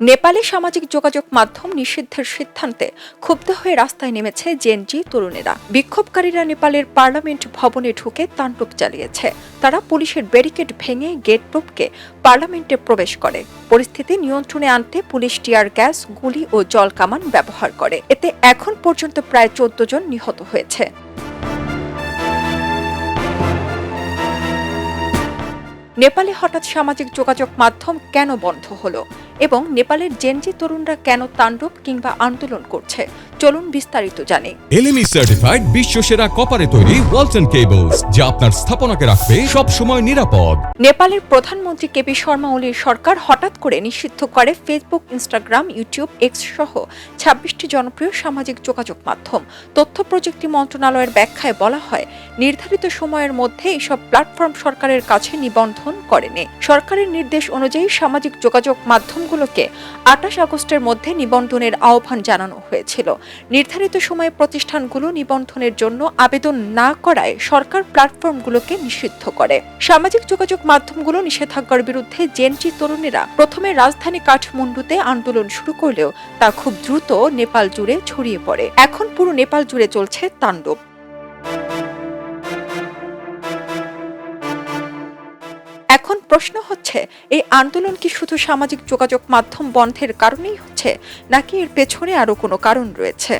নেপালে সামাজিক যোগাযোগ মাধ্যম নিষিদ্ধের সিদ্ধান্তে ক্ষুব্ধ হয়ে রাস্তায় নেমেছে জেনজি তরুণেরা। বিক্ষোভকারীরা নেপালের পার্লামেন্ট ভবনে ঢুকে তাণ্ডব চালিয়েছে। তারা পুলিশের ব্যারিকেড ভেঙে গেট টপকে পার্লামেন্টে প্রবেশ করে। পরিস্থিতি নিয়ন্ত্রণে আনতে পুলিশ টিয়ার গ্যাস, গুলি ও জল কামান ব্যবহার করে। এতে এখন পর্যন্ত প্রায় চোদ্দ জন নিহত হয়েছে। নেপালে হঠাৎ সামাজিক যোগাযোগ মাধ্যম কেন বন্ধ হলো? এবং নেপালের জেনজি তরুণরা কেন তাণ্ডব কিংবা আন্দোলন করছে? চলুন বিস্তারিত জানি। এলএমই সার্টিফাইড বিশ্বসেরা কপারে তৈরি ওয়ালটন কেবলস যা আপনার স্থাপনাকে রাখবে সব সময় নিরাপদ। নেপালের প্রধানমন্ত্রী কেপি শর্মা ওলির সরকার হঠাৎ করে নিষিদ্ধ করে ফেসবুক ইনস্টাগ্রাম ইউটিউব এক্স সহ ছাব্বিশটি জনপ্রিয় সামাজিক যোগাযোগ মাধ্যম। তথ্য প্রযুক্তি মন্ত্রণালয়ের ব্যাখ্যায় বলা হয় নির্ধারিত সময়ের মধ্যে এসব প্ল্যাটফর্ম সরকারের কাছে নিবন্ধন করেনি। সরকারের নির্দেশ অনুযায়ী সামাজিক যোগাযোগ মাধ্যমগুলোকে আটাশ আগস্টের মধ্যে নিবন্ধনের আহ্বান জানানো হয়েছিল। নির্ধারিত সময়ে প্রতিষ্ঠানগুলো নিবন্ধনের জন্য আবেদন না করায় সরকার প্ল্যাটফর্মগুলোকে নিষিদ্ধ করে। সামাজিক যোগাযোগ মাধ্যমগুলো নিষেধাজ্ঞার বিরুদ্ধে জেনজি তরুণেরা প্রথমে রাজধানী কাঠমান্ডুতে আন্দোলন শুরু করলেও তা খুব দ্রুত নেপাল জুড়ে ছড়িয়ে পড়ে। এখন পুরো নেপাল জুড়ে চলছে তাণ্ডব। প্রশ্ন হচ্ছে, এই আন্দোলন কি শুধু সামাজিক যোগাযোগ মাধ্যম বন্ধের কারণেই হচ্ছে, নাকি এর পেছনে আরও কোনো কারণ রয়েছে?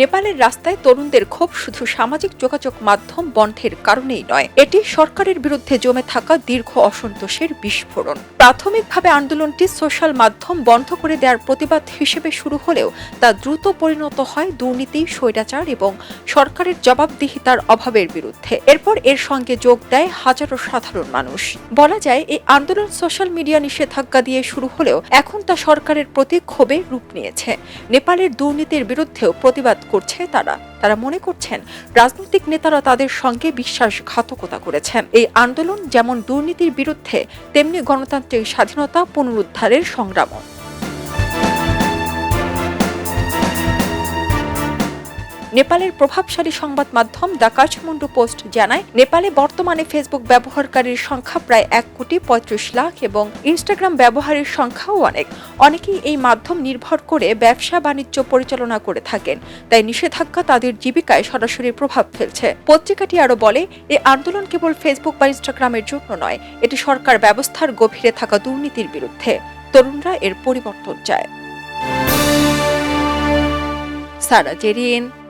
নেপালের রাস্তায় তরুণদের ক্ষোভ শুধু সামাজিক যোগাযোগ মাধ্যম বন্ধের কারণেই নয়, এটি সরকারের বিরুদ্ধে জমে থাকা দীর্ঘ অসন্তোষের বিস্ফোরণ। প্রাথমিকভাবে আন্দোলনটি সোশ্যাল মাধ্যম বন্ধ করে দেওয়ার প্রতিবাদ হিসেবে শুরু হলেও তা দ্রুত পরিণত হয় দুর্নীতি, স্বৈরাচার এবং সরকারের জবাবদিহিতার অভাবের বিরুদ্ধে। এরপর এর সঙ্গে যোগ দেয় হাজারো সাধারণ মানুষ। বলা যায়, এই আন্দোলন সোশ্যাল মিডিয়া নিষেধাজ্ঞা দিয়ে শুরু হলেও এখন তা সরকারের প্রতি ক্ষোভে রূপ নিয়েছে। নেপালের দুর্নীতির বিরুদ্ধেও প্রতিবাদ করছে তারা। তারা মনে করছেন, রাজনৈতিক নেতারা তাদের সঙ্গে বিশ্বাসঘাতকতা করেছেন। এই আন্দোলন যেমন দুর্নীতির বিরুদ্ধে, তেমনি গণতান্ত্রিক স্বাধীনতা পুনরুদ্ধারের সংগ্রামও। নেপালের প্রভাবশালী সংবাদ মাধ্যম দ্য কাঠমান্ডু পোস্ট জানায়, নেপালে বর্তমানে ফেসবুক ব্যবহারকারীর সংখ্যা প্রায় এক কোটি পঁয়ত্রিশ লাখ এবং ইনস্টাগ্রাম ব্যবহারের সংখ্যাও অনেক। অনেকেই এই মাধ্যম নির্ভর করে ব্যবসা বাণিজ্য পরিচালনা করে থাকেন, তাই নিষেধাজ্ঞা তাদের জীবিকায় সরাসরি প্রভাব ফেলছে। পত্রিকাটি আরও বলে এই আন্দোলন কেবল ফেসবুক বা ইনস্টাগ্রামের জন্য নয়, এটি সরকার ব্যবস্থার গভীরে থাকা দুর্নীতির বিরুদ্ধে। তরুণরা এর পরিবর্তন চায়। সারা জেরিয়েন